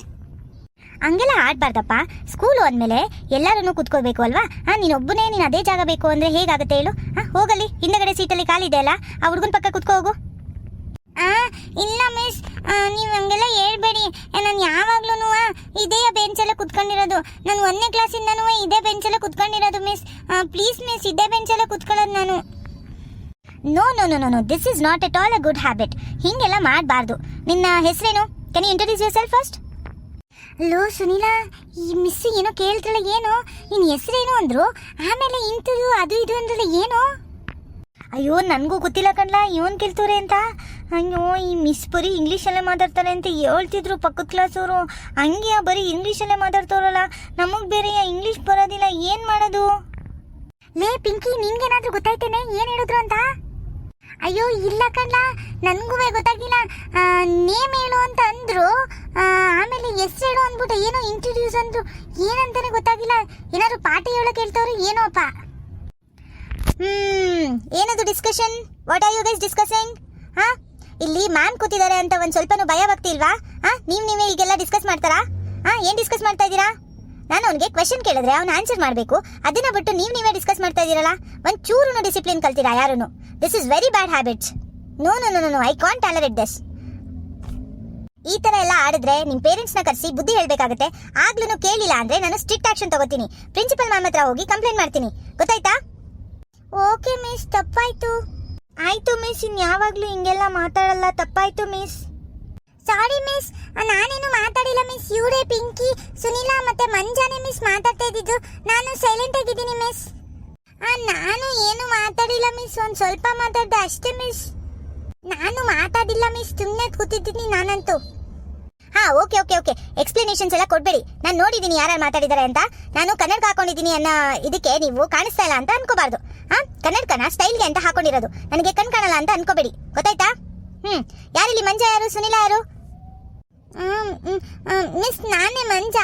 ಹಂಗೆಲ್ಲ ಆಡ್ಬಾರ್ದಪ್ಪ. ಸ್ಕೂಲ್ ಹೋದ್ಮೇಲೆ ಎಲ್ಲರೂ ಕೂತ್ಕೋಬೇಕು ಅಲ್ವಾ? ಹಾಂ ನೀನೊಬ್ಬನೇ ನೀನು ಅದೇ ಜಾಗ ಬೇಕು ಅಂದರೆ ಹೇಗಾಗುತ್ತೆ ಹೇಳು? ಹಾಂ ಹೋಗಲಿ ಹಿಂದಗಡೆ ಸೀಟಲ್ಲಿ ಕಾಲಿದೆ ಅಲ್ಲ. ಆ ಹುಡುಗನ ಪಕ್ಕ ಕೂತ್ಕೋ ಹೋಗು. ಇಲ್ಲ ಮಿಸ್ ನೀವು ಹಂಗೆಲ್ಲ ಹೇಳ್ಬೇಡಿ. ನಾನು ಯಾವಾಗ್ಲೂ ಇದೇ ಬೆಂಚಲ್ಲೇ ಕುತ್ಕೊಂಡಿರೋದು. ನಾನು ಒಂದನೇ ಕ್ಲಾಸಿಂದನೂ ಇದೇ ಬೆಂಚಲ್ಲೇ ಕುತ್ಕೊಂಡಿರೋದು ಮಿಸ್ ಪ್ಲೀಸ್ ಮಿಸ್ ಇದೇ ಬೆಂಚಲ್ಲೇ ಕುತ್ಕೊಳ್ಳೋದು ನಾನು. No no no no no this is not at all a good habit ಹಿಂಗೆಲ್ಲ ಮಾಡಬಾರ್ದು. ನಿನ್ನ ಹೆಸರೇನು? Can introduce yourself first ಲೋ ಸುನೀಲಾ. ಈ ಮಿಸ್ ಏನೋ ಕೇಳ್ತಾಳೆ ಏನು? ನಿನ್ನ ಹೆಸರೇನು ಅಂದ್ರು? ಆಮೇಲೆ ಇಂಟರ್ವ್ಯೂ ಅದು ಇದು ಅಂದ್ರೆ ಏನು? ಅಯ್ಯೋ, ನನಗೂ ಗೊತ್ತಿಲ್ಲ ಕಣ್ಲ. ಇವನ್ ಕೇಳ್ತವ್ರೆ ಅಂತ. ಅಯ್ಯೋ, ಈ ಮಿಸ್ ಬರೀ ಇಂಗ್ಲೀಷಲ್ಲೇ ಮಾತಾಡ್ತಾರೆ ಅಂತ ಹೇಳ್ತಿದ್ರು ಪಕ್ಕದ ಕ್ಲಾಸವರು ಹಂಗೆ ಬರೀ ಇಂಗ್ಲೀಷಲ್ಲೇ ಮಾತಾಡ್ತವ್ರಲ್ಲ, ನಮಗೆ ಬೇರೆ ಇಂಗ್ಲೀಷ್ ಬರೋದಿಲ್ಲ, ಏನು ಮಾಡೋದು? ಲೇ, ಪಿಂಕಿ, ನಿನ್ಗೇನಾದ್ರೂ ಗೊತ್ತಾಯ್ತೇನೆ? ಏನು ಹೇಳಿದ್ರು ಅಂತ? ಅಯ್ಯೋ, ಇಲ್ಲ ಕಣ್ಣ ನನಗೂ ಗೊತ್ತಾಗಿಲ್ಲ ನೇಮ್ ಹೇಳು ಅಂತ ಅಂದ್ರು. ಆಮೇಲೆ ಎಸ್ ಹೇಳು ಅಂದ್ಬಿಟ್ಟು ಏನೋ ಇಂಟ್ರೊಡ್ಯೂಸ್ ಅಂದರು. ಏನಂತಾನೆ ಗೊತ್ತಾಗಿಲ್ಲ ಏನಾದ್ರು ಪಾಠ ಹೇಳೋಕೆ ಹೇಳ್ತವ್ರು ಏನೋ ಅಪ್ಪ. ಹ್ಮ್, ಏನದು discussion what are you guys discussing ಹಾ? ಇಲ್ಲಿ ಮ್ಯಾಮ್ ಕೂತಿದ್ದಾರೆ ಅಂತ ಒಂದು ಸ್ವಲ್ಪನೂ ಭಯ ಭಕ್ತಿಲ್ವಾ ಆ, ನೀವ್ ನೀವೇ ಈಗೆಲ್ಲ ಡಿಸ್ಕಸ್ ಮಾಡ್ತಾರಾ? ಹಾ ಏನ್ ಡಿಸ್ಕಸ್ ಮಾಡ್ತಾ ಇದ್ದೀರಾ? ನಾನು ಅವನಿಗೆ ಕ್ವೆಶನ್ ಕೇಳಿದ್ರೆ ಅವ್ನು ಆನ್ಸರ್ ಮಾಡಬೇಕು. ಅದನ್ನ ಬಿಟ್ಟು ನೀವು ನೀವೇ ಡಿಸ್ಕಸ್ ಮಾಡ್ತಾ ಇದ್ದೀರಲ್ಲ? ಒಂದ್ ಚೂರು ಡಿಸಿಪ್ಲಿನ್ ಕಲ್ತೀರಾ ಯಾರು this is very bad habits no no no no I can't tolerate this ಈ ತರ ಎಲ್ಲ ಆಡಿದ್ರೆ ನಿಮ್ಮ ಪೇರೆಂಟ್ಸ್ನ ಕರೆಸಿ ಬುದ್ಧಿ ಹೇಳಬೇಕಾಗುತ್ತೆ. ಆಗ್ಲೂ ಕೇಳಿಲ್ಲ ಅಂದ್ರೆ ನಾನು ಸ್ಟ್ರಿಕ್ಟ್ ಆಕ್ಷನ್ ತಗೋತೀನಿ. ಪ್ರಿನ್ಸಿಪಲ್ ಮ್ಯಾಮ್ ಹತ್ರ ಹೋಗಿ ಕಂಪ್ಲೇಂಟ್ ಮಾಡ್ತೀನಿ. ಗೊತ್ತಾಯ್ತಾ? ಓಕೆ ಮಿಸ್ ತಪ್ಪಾಯ್ತು. ಆಯ್ತು ಮಿಸ್, ಇನ್ ಯಾವಾಗ್ಲೂ ಹಿಂಗೆಲ್ಲ ಮಾತಾಡಲ್ಲ. ತಪ್ಪಾಯ್ತು ಮಿಸ್. ಸಾರಿ ಮಿಸ್ ನಾನೇನು ಮಾತಾಡಿಲ್ಲ ಮಿಸ್. ಇವರೇ ಪಿಂಕಿ, ಸುನಿಲ ಮತ್ತೆ ಮಂಜಾನೆ ಮಿಸ್ ಮಾತಾಡ್ತಾ ಇದ್ದಿದ್ದು. ನಾನು ಸೈಲೆಂಟ್ ಆಗಿದ್ದೀನಿ ಮಿಸ್. ನಾನು ಏನು ಮಾತಾಡಿಲ್ಲ ಮಿಸ್, ಒಂದ್ ಸ್ವಲ್ಪ ಮಾತಾಡ್ದೆ ಅಷ್ಟೇ ಮಿಸ್. ನಾನು ಮಾತಾಡಿಲ್ಲ ಮಿಸ್ ಸುಮ್ಮನೆ ಕೂತಿದ್ದೀನಿ ನಾನಂತೂ. ಹಾ, ಓಕೆ ಓಕೆ ಓಕೆ. ಎಕ್ಸ್ಪ್ಲನೇಷನ್ಸ್ ಎಲ್ಲ ಕೊಡ್ಬೇಡಿ. ನಾನು ನೋಡಿದ್ದೀನಿ ಯಾರು ಮಾತಾಡಿದ್ದಾರೆ ಅಂತ. ನಾನು ಕನ್ನಡ ಹಾಕೊಂಡಿದ್ದೀನಿ ಅನ್ನೋ ಇದಕ್ಕೆ ನೀವು ಕಾಣಿಸ್ತಾ ಇಲ್ಲ ಅಂತ ಅನ್ಕೋಬಾರ್ದು. ಹಾ, ಕನ್ನಡಕನ ಸ್ಟೈಲ್ಗೆ ಅಂತ ಹಾಕೊಂಡಿರೋದು. ನನಗೆ ಕಣ್ ಕಾಣಲ್ಲ ಅಂತ ಅನ್ಕೋಬೇಡಿ. ಗೊತ್ತಾಯ್ತಾ? ಹ್ಮ್. ಯಾರಿಲ್ಲಿ ಮಂಜ ಯಾರು? ಸುನಿಲ ಯಾರು? ಮಿಸ್ ನಾನೇ ಮಂಜ.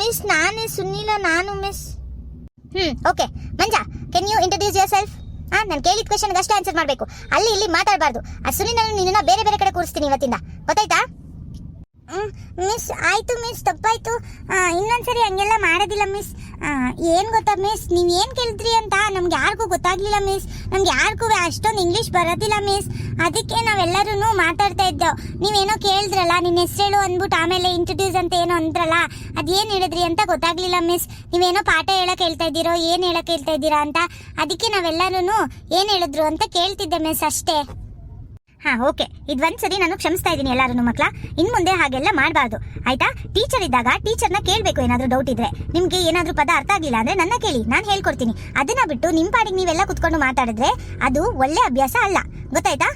ಮಿಸ್ ನಾನೇ ಸುನಿಲ, ನಾನು miss hmm, okay. Manja can you introduce yourself ಹಾ, ನಾನು ಕೇಳಿದ ಕ್ವೆಶನ್ಗೆ ಅಷ್ಟೇ ಆನ್ಸರ್ ಮಾಡಬೇಕು. ಅಲ್ಲಿ ಇಲ್ಲಿ ಮಾತಾಡಬಾರ್ದು. ಆ ಸುನಿಲನ್ನು ನಿನ್ನ ಬೇರೆ ಬೇರೆ ಕಡೆ ಕೂರಿಸ್ತೀನಿ ಇವತ್ತಿಂದ. ಗೊತ್ತಾಯ್ತಾ? ಮಿಸ್ ಆಯಿತು ಮಿಸ್ ತಪ್ಪಾಯಿತು. ಇನ್ನೊಂದ್ಸರಿ ಹಂಗೆಲ್ಲ ಮಾಡೋದಿಲ್ಲ ಮಿಸ್ ಏನು ಗೊತ್ತಾ ಮಿಸ್ ನೀವು ಏನು ಕೇಳಿದ್ರಿ ಅಂತ? ನಮ್ಗೆ ಯಾರಿಗೂ ಗೊತ್ತಾಗ್ಲಿಲ್ಲ ಮಿಸ್ ನಮ್ಗೆ ಯಾರಿಗೂ ಅಷ್ಟೊಂದು ಇಂಗ್ಲೀಷ್ ಬರೋದಿಲ್ಲ ಮಿಸ್ ಅದಕ್ಕೆ ನಾವೆಲ್ಲರೂ ಮಾತಾಡ್ತಾ ಇದ್ದೆವು ನೀವೇನೋ ಕೇಳಿದ್ರಲ್ಲ ನಿನ್ನ ಹೆಸರೇಳು ಅಂದ್ಬಿಟ್ಟು ಆಮೇಲೆ ಇಂಟ್ರಡ್ಯೂಸ್ ಅಂತ ಏನೋ ಅಂದ್ರಲ್ಲ, ಅದೇನು ಹೇಳಿದ್ರಿ ಅಂತ ಗೊತ್ತಾಗ್ಲಿಲ್ಲ ಮಿಸ್ ನೀವೇನೋ ಪಾಠ ಹೇಳೋಕೆ ಹೇಳ್ತಾ ಇದ್ದೀರೋ, ಏನು ಹೇಳೋಕೆ ಹೇಳ್ತಾ ಇದ್ದೀರಾ ಅಂತ? ಅದಕ್ಕೆ ನಾವೆಲ್ಲರೂ ಏನು ಹೇಳಿದ್ರು ಅಂತ ಕೇಳ್ತಿದ್ದೆ ಮಿಸ್ ಅಷ್ಟೇ. ಹಾ, ಓಕೆ. ಇದು ಒಂದ್ಸರಿ ನಾನು ಕ್ಷಮಿಸ್ತಾ ಇದ್ದೀನಿ ಎಲ್ಲರೂ ಮಕ್ಕಳ ಇನ್ನು ಮುಂದೆ ಹಾಗೆಲ್ಲ ಮಾಡಬಾರ್ದು. ಆಯ್ತಾ? ಟೀಚರ್ ಇದ್ದಾಗ ಟೀಚರ್ನ ಕೇಳಬೇಕು, ಏನಾದರೂ ಡೌಟ್ ಇದ್ರೆ. ನಿಮ್ಗೆ ಏನಾದರೂ ಪದ ಅರ್ಥ ಆಗಿಲ್ಲ ಅಂದ್ರೆ ನನ್ನ ಕೇಳಿ, ನಾನು ಹೇಳ್ಕೊಡ್ತೀನಿ. ಅದನ್ನ ಬಿಟ್ಟು ನಿಮ್ಮ ಪಾಡಿಗೆ ನೀವೆಲ್ಲ ಕುತ್ಕೊಂಡು ಮಾತಾಡಿದ್ರೆ ಅದು ಒಳ್ಳೆ ಅಭ್ಯಾಸ ಅಲ್ಲ. ಗೊತ್ತಾಯ್ತಾ?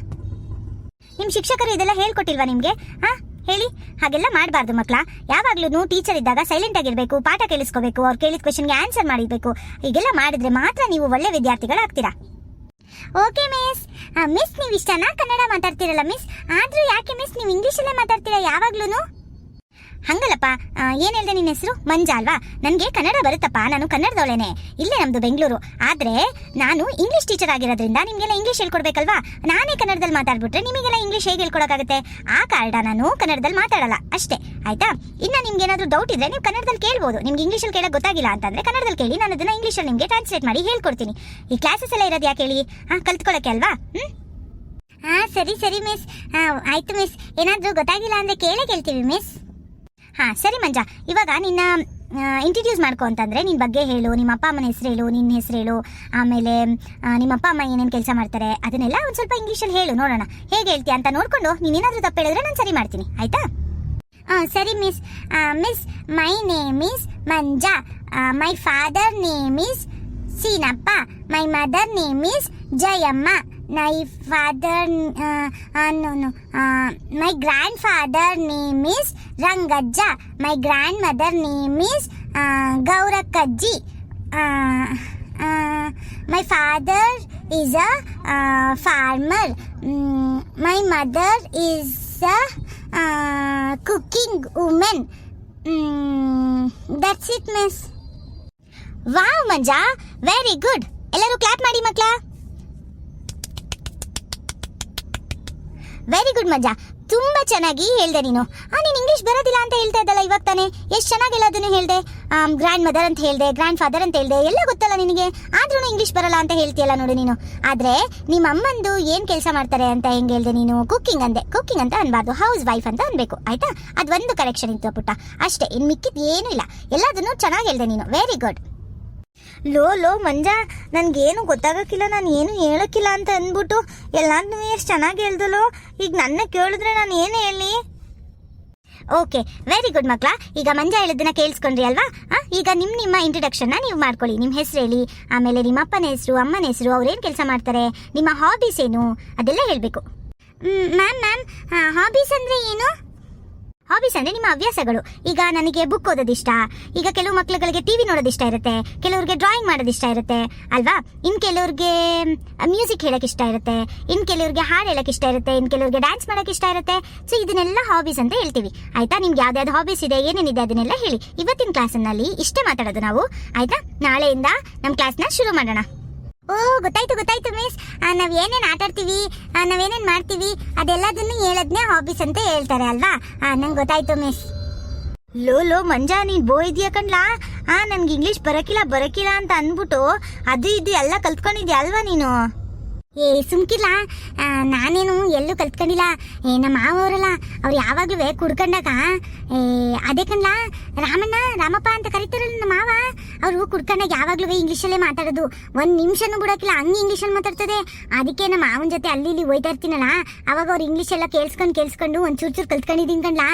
ನಿಮ್ ಶಿಕ್ಷಕರು ಇದೆಲ್ಲ ಹೇಳ್ಕೊಟ್ಟಿಲ್ವಾ ನಿಮ್ಗೆ? ಹಾ, ಹೇಳಿ. ಹಾಗೆಲ್ಲ ಮಾಡಬಾರ್ದು ಮಕ್ಕಳ ಯಾವಾಗ್ಲೂ ಟೀಚರ್ ಇದ್ದಾಗ ಸೈಲೆಂಟ್ ಆಗಿರ್ಬೇಕು, ಪಾಠ ಕೇಳಿಸ್ಕೋಬೇಕು, ಅವ್ರು ಕೇಳಿದ ಕ್ವೆಶನ್ಗೆ ಆನ್ಸರ್ ಮಾಡಿರ್ಬೇಕು. ಹೀಗೆಲ್ಲ ಮಾಡಿದ್ರೆ ಮಾತ್ರ ನೀವು ಒಳ್ಳೆ ವಿದ್ಯಾರ್ಥಿಗಳಾಗ್ತೀರಾ. ಓಕೆ ಮಿಸ್ ಮಿಸ್ ನೀವು ಇಷ್ಟನಾ ಕನ್ನಡ ಮಾತಾಡ್ತೀರಲ್ಲ ಮಿಸ್ ಆದ್ರೂ ಯಾಕೆ ಮಿಸ್ ನೀವು ಇಂಗ್ಲೀಷಲ್ಲೇ ಮಾತಾಡ್ತೀರಾ ಯಾವಾಗ್ಲೂ ಹಂಗಲ್ಲಪ್ಪ ಏನ್ ಹೇಳ್ದೆ ನಿನ್ನ ಹೆಸರು? ಮಂಜ ಅಲ್ವಾ? ನನಗೆ ಕನ್ನಡ ಬರುತ್ತಪ್ಪ, ನಾನು ಕನ್ನಡದವಳೇನೆ. ಇಲ್ಲೇ ನಮ್ದು ಬೆಂಗಳೂರು. ಆದ್ರೆ ನಾನು ಇಂಗ್ಲಿಷ್ ಟೀಚರ್ ಆಗಿರೋದ್ರಿಂದ ನಿಮಗೆಲ್ಲ ಇಂಗ್ಲಿಷ್ ಹೇಳ್ಕೊಡ್ಬೇಕಲ್ವಾ? ನಾನೇ ಕನ್ನಡದಲ್ಲಿ ಮಾತಾಡ್ಬಿಟ್ರೆ ನಿಮಗೆಲ್ಲ ಇಂಗ್ಲಿಷ್ ಹೇಗೆ ಹೇಳ್ಕೊಡಕ್ಕಾಗುತ್ತೆ? ಆ ಕಾರಣ ನಾನು ಕನ್ನಡದಲ್ಲಿ ಮಾತಾಡಲ್ಲ. ಅಷ್ಟೇ, ಆಯ್ತಾ? ಇನ್ನ ನಿಮ್ಗೆ ಏನಾದರೂ ಡೌಟ್ ಇದ್ರೆ ನೀವು ಕನ್ನಡದಲ್ಲಿ ಕೇಳ್ಬೋದು. ನಿಮ್ಗೆ ಇಂಗ್ಲೀಷಲ್ಲಿ ಕೇಳೋಕೆ ಗೊತ್ತಾಗಿಲ್ಲ ಅಂತಂದ್ರೆ ಕನ್ನಡದಲ್ಲಿ ಕೇಳಿ, ನಾನು ಅದನ್ನ ಇಂಗ್ಲೀಷಲ್ಲಿ ನಿಮಗೆ ಟ್ರಾನ್ಸ್ಲೇಟ್ ಮಾಡಿ ಹೇಳ್ಕೊಡ್ತೀನಿ. ಈ ಕ್ಲಾಸಸ್ ಎಲ್ಲ ಇರೋದು ಯಾಕೆ ಹೇಳಿ? ಹಾ ಕಲ್ತ್ಕೊಳ್ಳೋಕೆ ಅಲ್ವಾ? ಹ್ಮ್? ಹಾ ಸರಿ ಸರಿ ಮಿಸ್ ಆಯ್ತು ಮಿಸ್ ಏನಾದರೂ ಗೊತ್ತಾಗಿಲ್ಲ ಅಂದ್ರೆ ಕೇಳೇ ಕೇಳ್ತೀವಿ ಮಿಸ್ ಹಾ, ಸರಿ ಮಂಜ. ಇವಾಗ ನಿನ್ನ ಇಂಟ್ರಡ್ಯೂಸ್ ಮಾಡ್ಕೊ ಅಂತಂದ್ರೆ ನಿನ್ನ ಬಗ್ಗೆ ಹೇಳು, ನಿಮ್ಮ ಅಪ್ಪ ಅಮ್ಮನ ಹೆಸರು ಹೇಳು, ನಿನ್ನ ಹೆಸರು ಹೇಳು, ಆಮೇಲೆ ನಿಮ್ಮ ಅಪ್ಪ ಅಮ್ಮ ಏನೇನು ಕೆಲಸ ಮಾಡ್ತಾರೆ, ಅದನ್ನೆಲ್ಲ ಒಂದು ಸ್ವಲ್ಪ ಇಂಗ್ಲೀಷಲ್ಲಿ ಹೇಳು, ನೋಡೋಣ. ಹೇಗೆ ಹೇಳ್ತೀಯ ಅಂತ ನೋಡ್ಕೊಂಡು ನೀನೇನಾದರೂ ತಪ್ಪು ಹೇಳಿದ್ರೆ ನಾನು ಸರಿ ಮಾಡ್ತೀನಿ, ಆಯ್ತಾ? ಹಾಂ ಸರಿ miss miss, my name is Manja my father name is Seenappa, my mother name is Jayamma. My father no no my grandfather name is Rangajja my grandmother name is Gaurakkajji my father is a farmer my mother is a cooking women that's it miss wow Manja very good ಎಲ್ಲರೂ clap ಮಾಡಿ ಮಕ್ಕಳ very good ಮಜ್ಜ. ತುಂಬಾ ಚೆನ್ನಾಗಿ ಹೇಳ್ದೆ ನೀನು. ನೀನು English ಬರೋದಿಲ್ಲ ಅಂತ ಹೇಳ್ತಾ ಇದ್ದಲ್ಲ, ಇವಾಗ ತಾನೆ? ಎಷ್ಟು ಚೆನ್ನಾಗಿಲ್ಲ ಎಲ್ಲದನ್ನು ಹೇಳ್ದೆ? ಗ್ರ್ಯಾಂಡ್ ಮದರ್ ಅಂತ ಹೇಳ್ದೆ ಗ್ರ್ಯಾಂಡ್ ಫಾದರ್ ಅಂತ ಹೇಳ್ದೆ, ಎಲ್ಲ ಗೊತ್ತಲ್ಲ ನಿನಗೆ? ಆದ್ರೂ ಇಂಗ್ಲೀಷ್ ಬರಲ್ಲ ಅಂತ ಹೇಳ್ತೀಯಲ್ಲ ನೋಡು ನೀನು. ಆದ್ರೆ ನಿಮ್ಮ ಅಮ್ಮಂದು ಏನ್ ಕೆಲಸ ಮಾಡ್ತಾರೆ ಅಂತ ಹೆಂಗ್ ಹೇಳ್ದೆ ನೀನು? ಕುಕ್ಕಿಂಗ್ ಅಂದೆ. ಕುಕ್ಕಿಂಗ್ ಅಂತ ಅನ್ಬಾರ್ದು. ಹೌಸ್ ವೈಫ್ ಅಂತ ಅನ್ಬೇಕು. ಆಯ್ತಾ? ಅದೊಂದು ಕರೆಕ್ಷನ್ ಇತ್ತು ಪುಟ್ಟ. ಅಷ್ಟೇ. ಇನ್ ಮಿಕ್ಕಿದ್ ಏನೂ ಇಲ್ಲ. ಎಲ್ಲದನ್ನು ಚೆನ್ನಾಗಿ ಹೇಳ್ದೆ ನೀನು. ವೆರಿ ಗುಡ್ ಲೋ ಲೋ, ಮಂಜ, ನನ್ಗೇನು ಗೊತ್ತಾಗಕ್ಕಿಲ್ಲ, ನಾನು ಏನು ಹೇಳಕ್ಕಿಲ್ಲ ಅಂತ ಅಂದ್ಬಿಟ್ಟು ಎಲ್ಲಾದ್ನೂ ಎಷ್ಟು ಚೆನ್ನಾಗಿ ಹೇಳ್ದಲೋ ಈಗ ನನ್ನ ಕೇಳಿದ್ರೆ ನಾನು ಏನು ಹೇಳಿ? ಓಕೆ ವೆರಿ ಗುಡ್ ಮಕ್ಳ. ಈಗ ಮಂಜ ಹೇಳಿದ್ದನ್ನ ಕೇಳಿಸ್ಕೊಂಡ್ರಿ ಅಲ್ವಾ? ಈಗ ನಿಮ್ಮ ನಿಮ್ಮ ಇಂಟ್ರಡಕ್ಷನ್ನ ನೀವು ಮಾಡ್ಕೊಳ್ಳಿ. ನಿಮ್ಮ ಹೆಸರು ಹೇಳಿ, ಆಮೇಲೆ ನಿಮ್ಮ ಅಪ್ಪನ ಹೆಸರು, ಅಮ್ಮನ ಹೆಸರು ಅವ್ರೇನು ಕೆಲಸ ಮಾಡ್ತಾರೆ? ನಿಮ್ಮ ಹಾಬೀಸ್ ಏನು? ಅದೆಲ್ಲ ಹೇಳಬೇಕು. ಮ್ಯಾಮ್ ಮ್ಯಾಮ್ ಹಾಬೀಸ್ ಅಂದರೆ ಏನು? ಹಾಬೀಸ್ ಅಂದ್ರೆ ನಿಮ್ಮ ಹವ್ಯಾಸಗಳು. ಈಗ ನನಗೆ ಬುಕ್ ಓದೋದು ಇಷ್ಟ ಈಗ ಕೆಲವು ಮಕ್ಳುಗಳಿಗೆ ಟಿವಿ ನೋಡೋದು ಇಷ್ಟ ಇರುತ್ತೆ. ಕೆಲವ್ರಿಗೆ ಡ್ರಾಯಿಂಗ್ ಮಾಡೋದು ಇಷ್ಟ ಇರುತ್ತೆ. ಅಲ್ವಾ? ಇನ್ ಕೆಲವ್ರಿಗೆ ಮ್ಯೂಸಿಕ್ ಹೇಳಕ್ ಇಷ್ಟ ಇರುತ್ತೆ. ಇನ್ ಕೆಲವ್ರಿಗೆ ಹಾಡು ಹೇಳಕ್ ಇಷ್ಟ ಇರುತ್ತೆ. ಇನ್ ಕೆಲವ್ರಿಗೆ ಡ್ಯಾನ್ಸ್ ಮಾಡಕ್ ಇಷ್ಟ ಇರುತ್ತೆ. ಸೊ ಇದನ್ನೆಲ್ಲ ಹಾಬೀಸ್ ಅಂತ ಹೇಳ್ತೀವಿ. ಆಯ್ತಾ? ನಿಮ್ಗೆ ಯಾವ್ದಾವ್ದು ಹಾಬೀಸ್ ಇದೆ, ಏನೇನಿದೆ ಅದನ್ನೆಲ್ಲ ಹೇಳಿ. ಇವತ್ತಿನ ಕ್ಲಾಸ್ನಲ್ಲಿ ಇಷ್ಟೇ ಮಾತಾಡೋದು ನಾವು. ಆಯ್ತಾ? ನಾಳೆಯಿಂದ ನಮ್ಮ ಕ್ಲಾಸ್ನ ಶುರು ಮಾಡೋಣ. ಓ ಗೊತ್ತಾಯ್ತು ಗೊತ್ತಾಯ್ತು ಮಿಸ್ ನಾವ್ ಏನೇನ್ ಆಟಾಡ್ತೀವಿ ಆ, ನಾವ್ ಏನೇನ್ ಮಾಡ್ತೀವಿ ಅದೆಲ್ಲದನ್ನು ಹೇಳದ್ನೇ ಹಾಬೀಸ್ ಅಂತ ಹೇಳ್ತಾರೆ ಅಲ್ವಾ? ನಂಗ್ ಗೊತ್ತಾಯ್ತು ಮಿಸ್ ಲೋ ಲೋ ಮಂಜಾ ನೀನ್ ಬೋ ಇದೆಯಾ ಕಣ್ಲಾ? ಆ ನನ್ಗೆ ಇಂಗ್ಲಿಷ್ ಬರಕಿಲ್ಲ ಬರಕಿಲ್ಲ ಅಂತ ಅನ್ಬಿಟ್ಟು ಅದು ಇದು ಎಲ್ಲ ಕಲ್ತ್ಕೊಂಡಿದ್ಯಾ ಅಲ್ವಾ ನೀನು? ಏ ಸುಮ್ಕಿಲ್ಲ ನಾನೇನು ಎಲ್ಲೂ ಕಲ್ತ್ಕೊಂಡಿಲ್ಲ. ಏ, ನಮ್ಮ ಮಾವವರಲ್ಲ, ಅವ್ರು ಯಾವಾಗ್ಲೂ ಕುಡ್ಕೊಂಡಾಗ. ಏ, ಅದೇ ಕಣ್ಲ? ರಾಮಣ್ಣ, ರಾಮಪ್ಪ ಅಂತ ಕರಿತಾರಲ್ಲ ನಮ್ಮ ಮಾವ. ಅವರು ಕುಡ್ಕೊಂಡಾಗ ಯಾವಾಗ್ಲೂ ಇಂಗ್ಲೀಷಲ್ಲೇ ಮಾತಾಡೋದು. ಒಂದ್ ನಿಮಿಷನೂ ಬಿಡೋಕಿಲ್ಲ, ಹಂಗೆ ಇಂಗ್ಲೀಷಲ್ಲಿ ಮಾತಾಡ್ತದೆ. ಅದಕ್ಕೆ ನಮ್ಮ ಮಾವನ ಜೊತೆ ಅಲ್ಲಿ ಇಲ್ಲಿ ಹೋಯ್ತಾ ಇರ್ತೀನಲ್ಲ, ಅವಾಗ ಅವ್ರು ಇಂಗ್ಲೀಷ್ ಎಲ್ಲ ಕೇಳಿಸ್ಕೊಂಡು ಕೇಳಿಸ್ಕೊಂಡು ಒಂದ್ ಚೂರ್ ಚೂರ್ ಕಲ್ತ್ಕೊಂಡಿದ್ದೀನಿ ಕಣ್ಲಾ?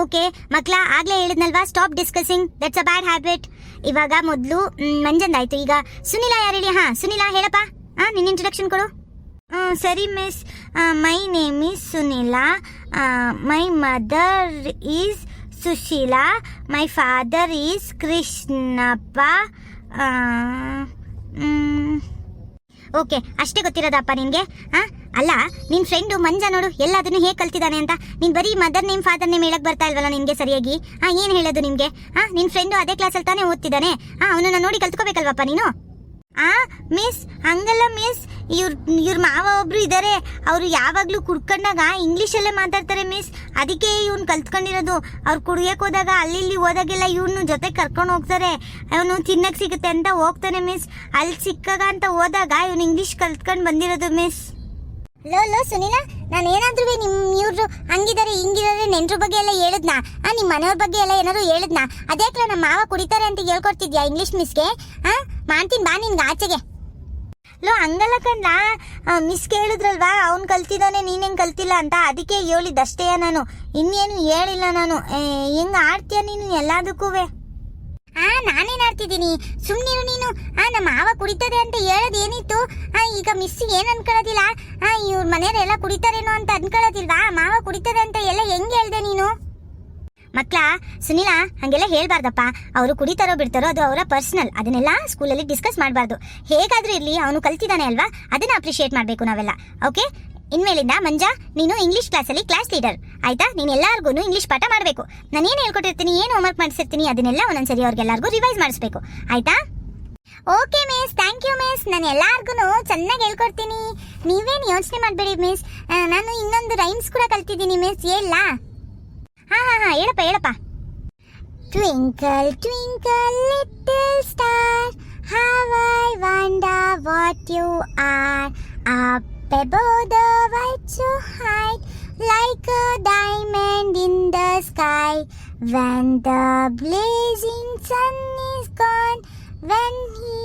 ಓಕೆ, ಮಕ್ಳ, ಆಗ್ಲೇ ಹೇಳಿದ್ನಲ್ವಾ stop discussing that's a bad habit ಇವಾಗ ಮೊದಲು ಮಂಜಂದಾಯ್ತು. ಈಗ ಸುನಿಲಾ ಯಾರು ಹೇಳಿ? ಹಾ, ಸುನಿಲಾ ಹೇಳಪ್ಪ. ಹಾ ನಿನ್ನ ಇಂಟ್ರಡಕ್ಷನ್ ಕೊಡು. ಸರಿ miss my name is Sunila. My mother is Sushila. My father is Krishnappa. Okay, ಅಷ್ಟೇ ಗೊತ್ತಿರೋದಪ್ಪ ನಿನಗೆ? ಹಾಂ ಅಲ್ಲ ನಿನ್ನ ಫ್ರೆಂಡು ಮಂಜ ನೋಡು, ಎಲ್ಲದನ್ನು ಹೇಗೆ ಕಲ್ತಿದ್ದಾನೆ ಅಂತ. ನೀನು ಬರೀ ಮದರ್ ನೇಮ್ ಫಾದರ್ ನೇಮ್ ಹೇಳಕ್ಕೆ ಬರ್ತಾ ಇಲ್ವಲ್ಲ ನಿನಗೆ ಸರಿಯಾಗಿ? ಹಾಂ ಏನು ಹೇಳೋದು ನಿಮಗೆ? ಹಾಂ ನಿನ್ನ ಫ್ರೆಂಡು ಅದೇ ಕ್ಲಾಸಲ್ಲಿ ತಾನೇ ಓದ್ತಿದ್ದಾನೆ. ಹಾಂ ಅವನನ್ನು ನೋಡಿ ಕಲ್ತ್ಕೋಬೇಕಲ್ವಪ್ಪ ನೀನು? ಆ ಮಿಸ್ ಹಂಗಲ್ಲ ಮಿಸ್ ಇವ್ರ ಇವ್ರ ಮಾವ ಒಬ್ರು ಇದ್ದಾರೆ ಅವರು ಯಾವಾಗ್ಲೂ ಕುಡ್ಕೊಂಡಾಗ ಇಂಗ್ಲೀಷಲ್ಲೇ ಮಾತಾಡ್ತಾರೆ ಮಿಸ್ ಅದಕ್ಕೆ ಇವ್ನು ಕಲ್ತ್ಕೊಂಡಿರೋದು. ಅವ್ರು ಕುಡಿಯಕ್ ಹೋದಾಗ, ಅಲ್ಲಿ ಇಲ್ಲಿ ಹೋದಾಗೆಲ್ಲ ಇವ್ನು ಜೊತೆ ಕರ್ಕೊಂಡು ಹೋಗ್ತಾರೆ. ಅವನು ತಿನ್ನಕ್ ಸಿಗುತ್ತೆ ಅಂತ ಹೋಗ್ತಾನೆ ಮಿಸ್ ಅಲ್ಲಿ ಸಿಕ್ಕಾಗ ಅಂತ ಹೋದಾಗ ಇವ್ನು ಇಂಗ್ಲೀಷ್ ಕಲ್ತ್ಕೊಂಡು ಬಂದಿರೋದು ಮಿಸ್ ಲೋ ಲೋ, ಸುನಿಲ, ನಾನು ಏನಾದ್ರೂ ನಿಮ್ ಇವ್ರು ಹಂಗಿದ್ದಾರೆ ಹಿಂಗಿದಾರೆ ನೆಂಟ್ರ ಬಗ್ಗೆ ಎಲ್ಲ ಹೇಳಿದ್ನಾ? ಆ ನಿಮ್ಮ ಮನೆಯವ್ರ ಬಗ್ಗೆ ಎಲ್ಲ ಏನಾದ್ರು ಹೇಳಿದ್ನಾ? ಅದ್ಯಾಕ್ಲ ನಮ್ಮ ಮಾವ ಕುಡಿತಾರೆ ಅಂತ ಹೇಳ್ಕೊಡ್ತಿದ್ಯಾ ಇಂಗ್ಲಿಷ್ ಮಿಸ್ಗೆ ಹಾ ಮಾಡ್ತೀನಿ, ಬಾ ನಿನ್ಗೆ ಆಚೆಗೆ. ಲೋ, ಹಂಗಲ್ಲ ಕಣ್ಣ. ಮಿಸ್ ಕೇಳಿದ್ರಲ್ವಾ ಅವ್ನು ಕಲ್ತಿದ್ದಾನೆ ನೀನೇನು ಕಲ್ತಿಲ್ಲ ಅಂತ ಅದಕ್ಕೆ ಹೇಳಿದ್ದಷ್ಟೇ ನಾನು. ಇನ್ನೇನು ಹೇಳಿಲ್ಲ ನಾನು. ಹೆಂಗ್ ಆಡ್ತೀಯ ನೀನು ಎಲ್ಲದಕ್ಕೂ ಆ, ನಾನೇನ್ ಆಡ್ತಿದ್ದೀನಿ? ಸುಮ್ನಿರು ನೀನು. ಆ, ನಮ್ಮ ಮಾವ ಕುಡಿತದೆ ಅಂತ ಹೇಳೋದು ಏನಿತ್ತು ಆ, ಈಗ ಮಿಸ್ ಏನ್ ಅನ್ಕೊಳ್ಳೋದಿಲ್ಲ? ಆ, ಇವ್ರ ಮನೆಯವರೆಲ್ಲ ಕುಡಿತಾರೇನೋ ಅಂತ ಅನ್ಕೊಳ್ಳೋದಿಲ್ವಾ? ಮಾವ ಕುಡಿತದೆ ಅಂತ ಎಲ್ಲ ಹೆಂಗೆ ಹೇಳ್ದೆ ನೀನು? ಮಕ್ಕಳ ಸುನಿಲ, ಹಂಗೆಲ್ಲ ಹೇಳ್ಬಾರ್ದಪ್ಪ. ಅವರು ಕುಡಿತಾರೋ ಬಿಡ್ತಾರೋ ಅದು ಅವರ ಪರ್ಸನಲ್. ಅದನ್ನೆಲ್ಲ ಸ್ಕೂಲಲ್ಲಿ ಡಿಸ್ಕಸ್ ಮಾಡಬಾರ್ದು. ಹೇಗಾದ್ರೂ ಇರ್ಲಿ, ಅವನು ಕಲ್ತಿದ್ದಾನೆ ಅಲ್ವಾ? ಅದನ್ನ ಅಪ್ರಿಶಿಯೇಟ್ ಮಾಡಬೇಕು ನಾವೆಲ್ಲ. ಓಕೆ? ಇನ್ಮೇಲಿಂದ ಮಂಜಾ ನೀನು ಇಂಗ್ಲಿಷ್ ಕ್ಲಾಸಲ್ಲಿ ಕ್ಲಾಸ್ ಲೀಡರ್ ಆಯ್ತಾ? ನೀನು ಎಲ್ಲಾರ್ಗು ಇಂಗ್ಲಿಷ್ ಪಾಠ ಮಾಡಬೇಕು. ನಾನು ಏನು ಹೇಳ್ಕೊಟ್ಟಿರ್ತೀನಿ ಏನು ಹೋಮ್ವರ್ಕ್ ಮಾಡಿಸಿರ್ತೀನಿ ಅದನ್ನೆಲ್ಲ ಒಂದೊಂದ್ಸರಿ ಅವ್ರಿಗೆಲ್ಲರಿಗೂ ರಿವೈಸ್ ಮಾಡಿಸ್ಬೇಕು. ಆಯ್ತಾ? Okay miss thank you miss ನಾನು ಎಲ್ಲಾರ್ಗು ಚೆನ್ನಾಗಿ ಹೇಳ್ಕೊಡ್ತೀನಿ. ನೀವೇನು ಯೋಚನೆ ಮಾಡಬೇಡಿ ಮಿಸ್ ನಾನು ಇನ್ನೊಂದು ರೈಮ್ಸ್ ಕೂಡ ಕಲ್ತಿದ್ದೀನಿ ಮಿಸ್ ಎಲ್ಲ ಹಾಂ ಹಾಂ ಹಾಂ ಹೇಳಪ್ಪ ಹೇಳಪ್ಪ. Twinkle, twinkle, little star, how I wonder what you are Up above the white so hide like a diamond in the sky. When the blazing sun is gone, when he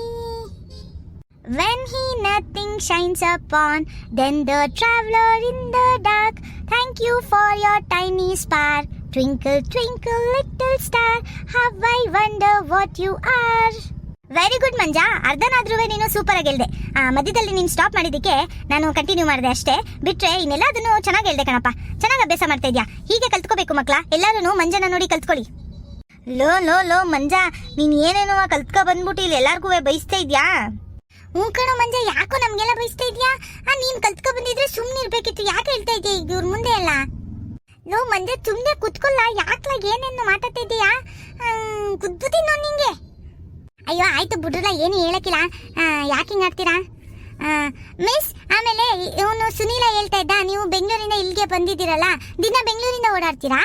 when he nothing shines upon, then the traveler in the dark. Thank you for your tiny spark. Twinkle, twinkle, little star, how I wonder what you are. Very good Manja. ಅರ್ಧನಾದ್ರೂ ನೀನು super ಆಗಿ ಆ, ಮಧ್ಯದಲ್ಲಿ ನೀನು stop ಮಾಡಿದ್ದಕ್ಕೆ ನಾನು continue ಮಾಡಿದೆ ಅಷ್ಟೇ. ಬಿಟ್ರೆ ಇನ್ನೆಲ್ಲದನ್ನು ಚೆನ್ನಾಗಿ ಹೇಳ್ದೆ ಕಣಪ್ಪ. ಚೆನ್ನಾಗಿ ಅಭ್ಯಾಸ ಮಾಡ್ತಾ ಇದೆಯಾ? ಹೀಗೆ ಕಲ್ತ್ಕೋಬೇಕು ಮಕ್ಳ. ಎಲ್ಲರೂ ಮಂಜನ ನೋಡಿ ಕಲ್ತ್ಕೊಳ್ಳಿ. ಲೋ ಲೋ ಲೋ ಮಂಜಾ. ನೀನ್ ಏನೇನೋ ಕಲ್ತ್ಕೊ ಬಂದ್ಬಿಟ್ಟು ಇಲ್ಲಿ ಎಲ್ಲಾರ್ಗೂ ಬಯಸ್ತಾ ಇದ್ಯಾ? ಹ್ಞೂ ಕಣೋ ಮಂಜ ಯಾಕೋ ನಮ್ಗೆಲ್ಲ ಬಯಸ್ತಾ ಇದ್ಯಾ? ನೀನ್ ಕಲ್ತ್ಕೊ ಬಂದಿದ್ರೆ ಸುಮ್ಮನೆ ಇರ್ಬೇಕಿತ್ತು. ಯಾಕೆ ಹೇಳ್ತಾ ಇದೀಯ ಇವ್ರ ಮುಂದೆ ಎಲ್ಲ? ಲೋ ಮಂಜ ಸುಮ್ಮನೆ ಕುತ್ಕೊಲ್ಲ ಯಾಕ್ಲಾಗ ಏನೇನು ಮಾತಾಡ್ತಾ ಇದೀಯಾ ಕುದ್ದು ತಿನ್ನೋ ನಿಂಗೆ. ಅಯ್ಯೋ, ಆಯ್ತು ಬಿಡ್ರಲ್ಲ, ಏನು ಹೇಳಕ್ಕಿಲ್ಲ. ಯಾಕೆ ಹಿಂಗೆ ಆಗ್ತೀರಾ? ಮಿಸ್ ಆಮೇಲೆ ಇವನು ಸುನೀಲ ಹೇಳ್ತಾ ಇದ್ದ, ನೀವು ಬೆಂಗಳೂರಿಂದ ಇಲ್ಲಿಗೆ ಬಂದಿದ್ದೀರಲ್ಲ, ದಿನ ಬೆಂಗಳೂರಿಂದ ಓಡಾಡ್ತೀರಾ?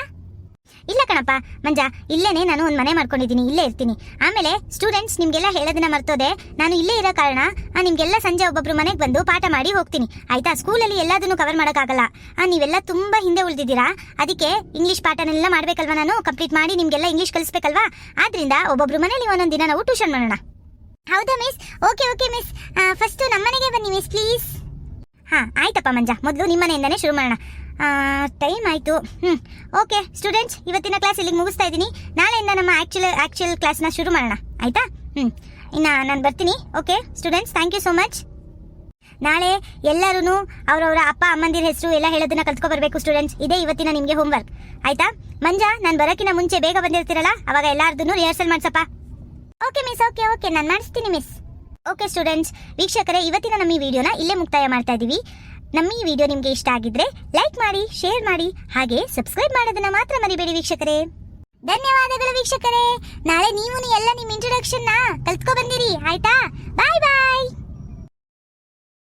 ಇಲ್ಲ ಕಣಪ್ಪ ಮಂಜ ಇಲ್ಲೇನೆ ನಾನು ಒಂದು ಮನೆ ಮಾಡ್ಕೊಂಡಿದ್ದೀನಿ ಇಲ್ಲೇ ಇರ್ತೀನಿ. ಆಮೇಲೆ ಸ್ಟೂಡೆಂಟ್ಸ್ ನಿಮ್ಗೆಲ್ಲ ಹೇಳೋದನ್ನ ಮರ್ತೋದೆ ನಾನು ಇಲ್ಲೇ ಇರೋ ಕಾರಣ ಆ, ನಿಮ್ಗೆಲ್ಲ ಸಂಜೆ ಒಬ್ಬೊಬ್ರು ಮನೆಗೆ ಬಂದು ಪಾಠ ಮಾಡಿ ಹೋಗ್ತೀನಿ. ಆಯ್ತಾ? ಸ್ಕೂಲಲ್ಲಿ ಎಲ್ಲದನ್ನು ಕವರ್ ಮಾಡೋಕ್ಕಾಗಲ್ಲ. ಆ, ನೀವೆಲ್ಲ ತುಂಬಾ ಹಿಂದೆ ಉಳಿದಿದ್ದೀರಾ? ಅದಕ್ಕೆ ಇಂಗ್ಲೀಷ್ ಪಾಠನೆಲ್ಲ ಮಾಡಬೇಕಲ್ವಾ ನಾನು? ಕಂಪ್ಲೀಟ್ ಮಾಡಿ ನಿಮ್ಗೆಲ್ಲ ಇಂಗ್ಲಿಷ್ ಕಲಿಸ್ಬೇಕಲ್ವಾ? ಆದ್ರಿಂದ ಒಬ್ಬೊಬ್ರು ಮನೇಲಿ ಒಂದೊಂದು ದಿನ ನಾವು ಟ್ಯೂಷನ್ ಮಾಡೋಣ. ಹೌದಾ miss okay okay miss first ನಮ್ಮನೆಗೆ ಬನ್ನಿ ಮಿಸ್ ಪ್ಲೀಸ್ ಹಾಂ ಆಯ್ತಪ್ಪ ಮಂಜ ಮೊದಲು ನಿಮ್ಮನೆಯಿಂದನೇ ಶುರು ಮಾಡೋಣ. ಟೈಮ್ ಆಯಿತು. ಹ್ಞೂ ಓಕೆ ಸ್ಟೂಡೆಂಟ್ಸ್ ಇವತ್ತಿನ ಕ್ಲಾಸ್ ಇಲ್ಲಿಗೆ ಮುಗಿಸ್ತಾ ಇದ್ದೀನಿ. ನಾಳೆಯಿಂದ ನಮ್ಮ ಆ್ಯಕ್ಚುಲ್ ಆ್ಯಕ್ಚುಯಲ್ ಕ್ಲಾಸ್ನ ಶುರು ಮಾಡೋಣ. ಆಯಿತಾ? ಹ್ಞೂ ಇನ್ನು ನಾನು ಬರ್ತೀನಿ. Okay students thank you so much ನಾಳೆ ಎಲ್ಲರೂ ಅವರವರ ಅಪ್ಪ, ಅಮ್ಮಂದಿರ ಹೆಸರು ಎಲ್ಲ ಹೇಳೋದನ್ನ ಕಲ್ತ್ಕೊಬರ್ಬೇಕು ಸ್ಟೂಡೆಂಟ್ಸ್ ಇದೇ ಇವತ್ತಿನ ನಿಮಗೆ ಹೋಮ್ವರ್ಕ್ ಆಯಿತಾ? ಮಂಜಾ, ನಾನು ಬರೋಕ್ಕಿಂತ ಮುಂಚೆ ಬೇಗ ಬಂದಿರ್ತೀರಲ್ಲ? ಅವಾಗ ಎಲ್ಲಾರ್ದನ್ನು ರಿಹರ್ಸಲ್ ಮಾಡ್ಸಪ್ಪ. ಓಕೆ ಮಿಸ್ ಓಕೆ ಓಕೆ ನಾನು ಮಾಡಿಸ್ತೀನಿ ಮಿಸ್ ಓಕೆ ಸ್ಟೂಡೆಂಟ್ಸ್ ವೀಕ್ಷಕರೇ, ಇವತ್ತಿನ ನಮ್ಮ ಈ ವಿಡಿಯೋನ ಇಲ್ಲೇ ಮುಕ್ತಾಯ ಮಾಡ್ತಾ ಇದ್ದೀವಿ ನಮ್ಮ ಈ ವಿಡಿಯೋ ನಿಮಗೆ ಇಷ್ಟ ಆಗಿದ್ರೆ ಲೈಕ್ ಮಾಡಿ, ಶೇರ್ ಮಾಡಿ, ಹಾಗೆ ಸಬ್ಸ್ಕ್ರೈಬ್ ಮಾಡೋದನ್ನ ಮಾತ್ರ ಮರಿಬೇಡಿ ವೀಕ್ಷಕರೇ. ಧನ್ಯವಾದಗಳು ವೀಕ್ಷಕರೇ. ನಾಳೆ ನೀವು ಎಲ್ಲ ನಿಮ್ಮ ಇಂಟ್ರೊಡಕ್ಷನ್ನ ಕಲ್ತ್ಕೊ ಬಂದಿರಿ. ಆಯ್ತಾ? ಬಾಯ್ ಬಾಯ್